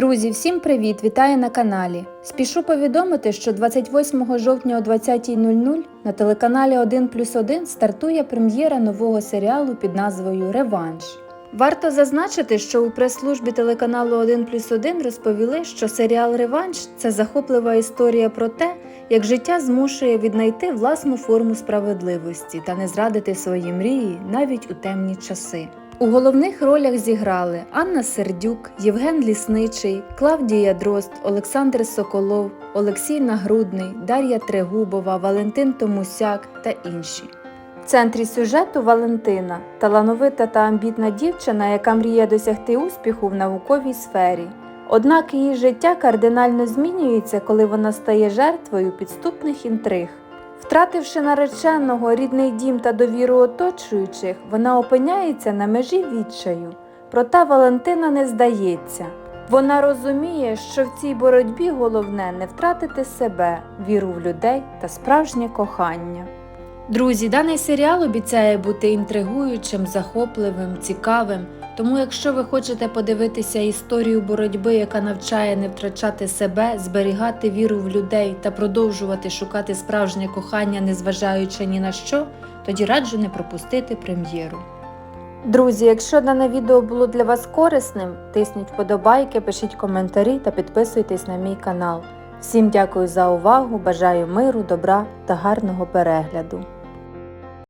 Друзі, всім привіт! Вітаю на каналі. Спішу повідомити, що 28 жовтня о 20.00 на телеканалі 1 плюс 1 стартує прем'єра нового серіалу під назвою Реванш. Варто зазначити, що у прес-службі телеканалу 1 плюс 1 розповіли, що серіал Реванш це захоплива історія про те, як життя змушує віднайти власну форму справедливості та не зрадити свої мрії навіть у темні часи. У головних ролях зіграли Анна Сердюк, Євген Лісничий, Клавдія Дрозд, Олександр Соколов, Олексій Нагрудний, Дар'я Трегубова, Валентин Томусяк та інші. В центрі сюжету Валентина талановита та амбітна дівчина, яка мріє досягти успіху в науковій сфері. Однак її життя кардинально змінюється, коли вона стає жертвою підступних інтриг. Втративши нареченого, рідний дім та довіру оточуючих, вона опиняється на межі відчаю. Проте Валентина не здається. Вона розуміє, що в цій боротьбі головне не втратити себе, віру в людей та справжнє кохання. Друзі, даний серіал обіцяє бути інтригуючим, захопливим, цікавим. Тому, якщо ви хочете подивитися історію боротьби, яка навчає не втрачати себе, зберігати віру в людей та продовжувати шукати справжнє кохання, незважаючи ні на що, тоді раджу не пропустити прем'єру. Друзі, якщо дане відео було для вас корисним, тисніть вподобайки, пишіть коментарі та підписуйтесь на мій канал. Всім дякую за увагу, бажаю миру, добра та гарного перегляду.